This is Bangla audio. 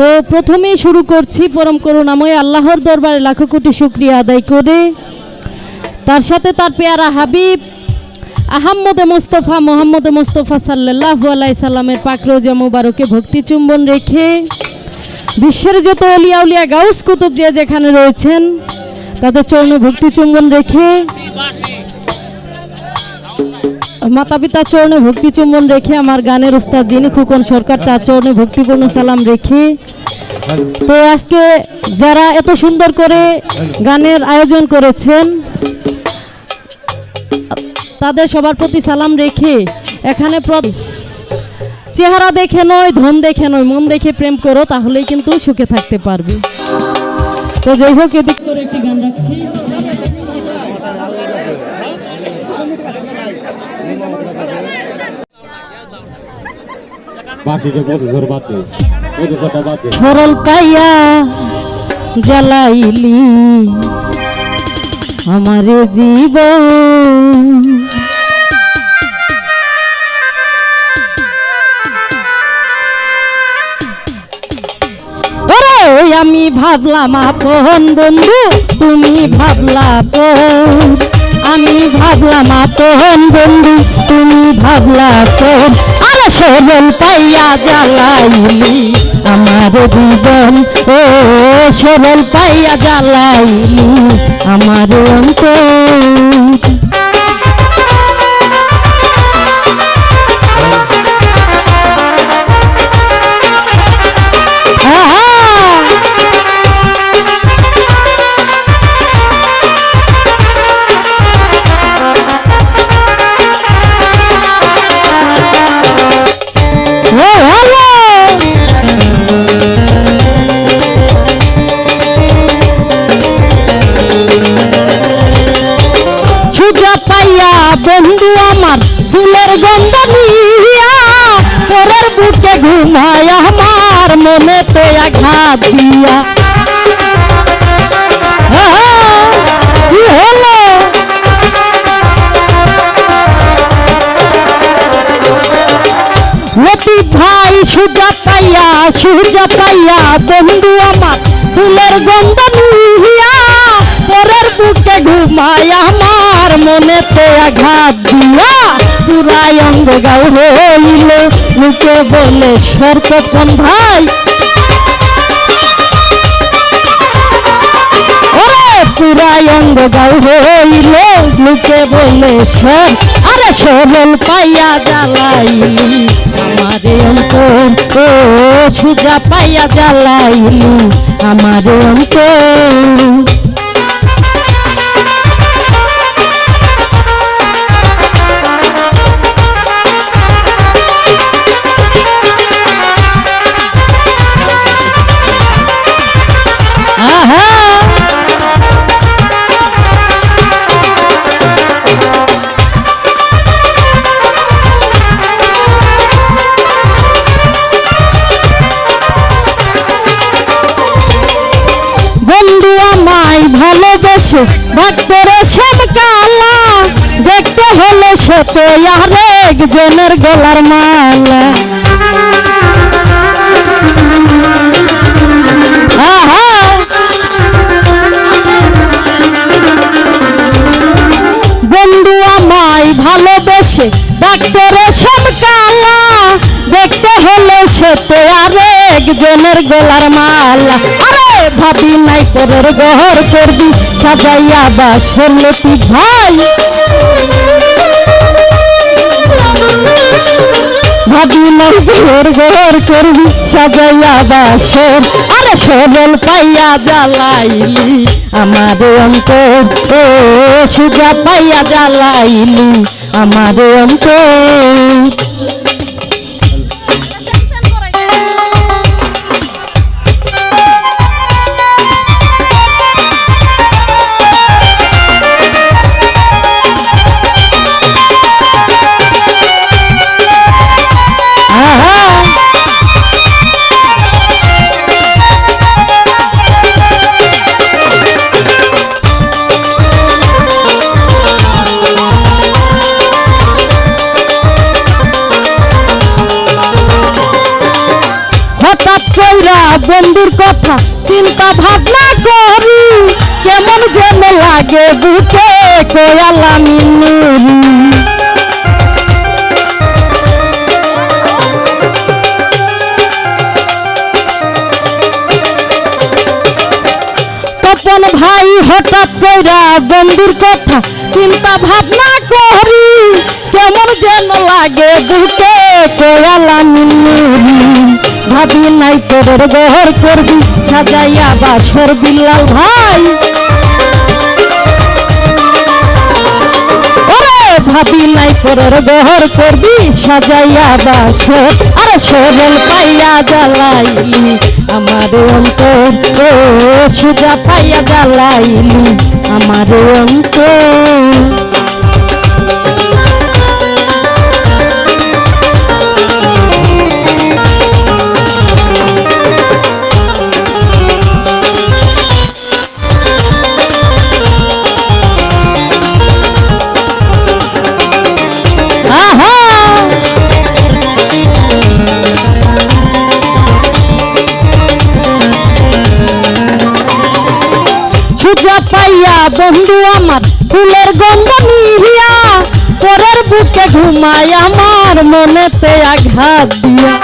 তো প্রথমেই শুরু করছি পরম করুণাময় আল্লাহর দরবারে লাখো কোটি শুক্রিয়া আদায় করে। তার সাথে তার পেয়ারা হাবিব, আহম্মদে মোস্তফা, মোহাম্মদ মোস্তফা সাল্লাহ আলাই সাল্লামের পাকরোজা মুবারকে ভক্তি চুম্বন রেখে বিশ্বের যত অলিয়া উলিয়া গাউস কুতুব যে যেখানে রয়েছেন, তাদের চরণে ভক্তি চুম্বন রেখে মাতা পিতার চরণে ভক্তি চুম্বন রেখে আমার গানের উস্তাদ যিনি খুকন সরকার, তার চরণে ভক্তিপূর্ণ সালাম রেখে তো আজকে যারা এত সুন্দর করে গানের আয়োজন করেছেন, তাদের সবার প্রতি সালাম রেখে এখানে চেহারা দেখে নয়, ধন দেখে নয়, মন দেখে প্রেম করো, তাহলেই কিন্তু সুখে থাকতে পারবে। তো যাই হোক, এদিক করে একটি গান রাখছি। বাকিকে পঁচিশের বাদে পঁচিশটা বাদে সরল পাইয়া জ্বালাইলি। আমারে জীবন। আমি ভাবলাম আপন বন্ধু, তুমি ভাবলা আমি ভাবলাম আপন বন্ধু, তুমি ভাবলা সরল পাইয়া জ্বালাইলি আমার জীবন ও শরণ পাইয়া জ্বালাইলি আমার অন্তর। পরের বুকে ঘুমায় আমার মনে তো আঘাত দিয়া। লতিফ ভাই সুজা পাইয়া সুজা পাইয়া, বন্ধু আমার, ফুলের গন্ধ নিহিয়া পরের বুকে ঘুমায় আমার মনে তো আঘাত দিয়া। পুরাই অঙ্গ গাও হইল লোকে বলে সর্পপন ভাই। পুরাই অঙ্গ গাও হইল লোকে বলে, সর। আরে, সরল পাইয়া জ্বালাইলি। আমারে অন্তর ও সুজা পাইয়া জ্বালাইলি। আমারে অন্তর ভালোবেসে ডাক্তারে শ্যাম কালা দেখতে হলে সে তো আর একজনের গলার মালা। বন্ধু আমায় ভালোবেসে ডাক্তারে সব কালা দেখতে হলে সে তো আর একজনের গলার মালা। ভাবি নাই পরের গহর করবি, সাজাইয়া বা ষোলটি ভাই ভাবি নাই ঘর ঘর করবি, সাজাইয়া বাসর আরে সরল পাইয়া জ্বালাইলি আমার অন্তর। ও, সুজা পাইয়া জ্বালাইলি আমার অন্তর। বন্ধুর কথা, চিন্তা ভাবনা করি। কেমন যেন লাগে বুকে কোয়ালা মিনুরি। তপন ভাই হঠাৎ কইরা, বন্ধুর কথা, চিন্তা ভাবনা করি। কেমন যেন লাগে বুকে কোয়ালা মিনুরি। ভাবি নাই তোর গহর করবি, সাজাইয়া বাসর বিল্লাল ভাই। ভাবি নাই পরের গহর করবি, সাজাইয়া বাসর আরে সরল পাইয়া জ্বালাইলি, আমার অন্তর সুজা পাইয়া জ্বালাইলি, আমার অন্তর বন্ধু আমার ফুলের গন্ধ নিহিয়া পরের বুকে ঘুমায় আমার মনেতে আঘাত দিয়া।